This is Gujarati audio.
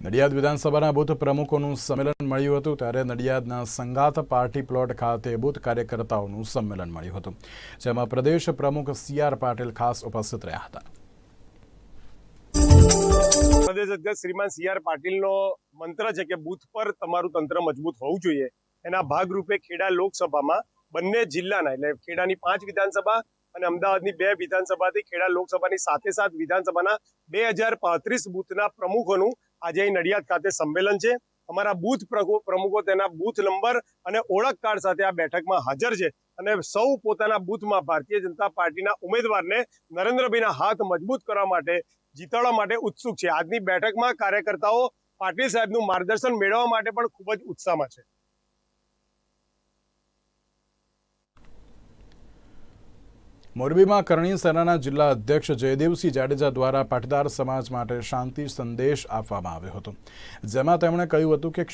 નડિયાદ વિધાનસભાના બૂથ પ્રમુખોનું સંમેલન મળ્યું હતું ત્યારે નડિયાદના સંગાત પાર્ટી પ્લોટ ખાતે બૂથ કાર્યકર્તાઓનું સંમેલન મળ્યું હતું, જેમાં પ્રદેશ પ્રમુખ સી આર પાટીલ ખાસ ઉપસ્થિત રહ્યા હતા. પ્રદેશ અધ્યક્ષ શ્રીમાન સી આર પાટીલનો મંત્ર છે કે બૂથ પર તમારું તંત્ર મજબૂત હોવું જોઈએ. એના ભાગરૂપે ખેડા લોકસભામાં બંને જિલ્લાના, એટલે ખેડાની પાંચ વિધાનસભા અને અમદાવાદની બે વિધાનસભાથી ખેડા લોકસભાની સાથે સાથ વિધાનસભાના બે હજાર પાંત્રીસ બૂથના પ્રમુખોનું આજે અહીં નડિયાદ ખાતે સંમેલન છે. અમારા બૂથ પ્રમુખો તેના બૂથ નંબર અને ઓળખ કાર્ડ સાથે આ બેઠકમાં હાજર છે. અને સૌ પોતાના બૂથમાં ભારતીય જનતા પાર્ટીના ઉમેદવારને નરેન્દ્રભાઈના હાથ મજબૂત કરવા માટે, જીતાડવા માટે ઉત્સુક છે. આજની બેઠકમાં કાર્યકર્તાઓ પાટીલ સાહેબનું માર્ગદર્શન મેળવવા માટે પણ ખૂબ જ ઉત્સાહમાં છે. મોરબીમાં કરણી સેનાના જિલ્લા અધ્યક્ષ જયદેવસિંહ જાડેજા દ્વારા પાટીદાર સમાજ માટે શાંતિ સંદેશ આપવામાં આવ્યો હતો, જેમાં તેમણે કહ્યું હતું કે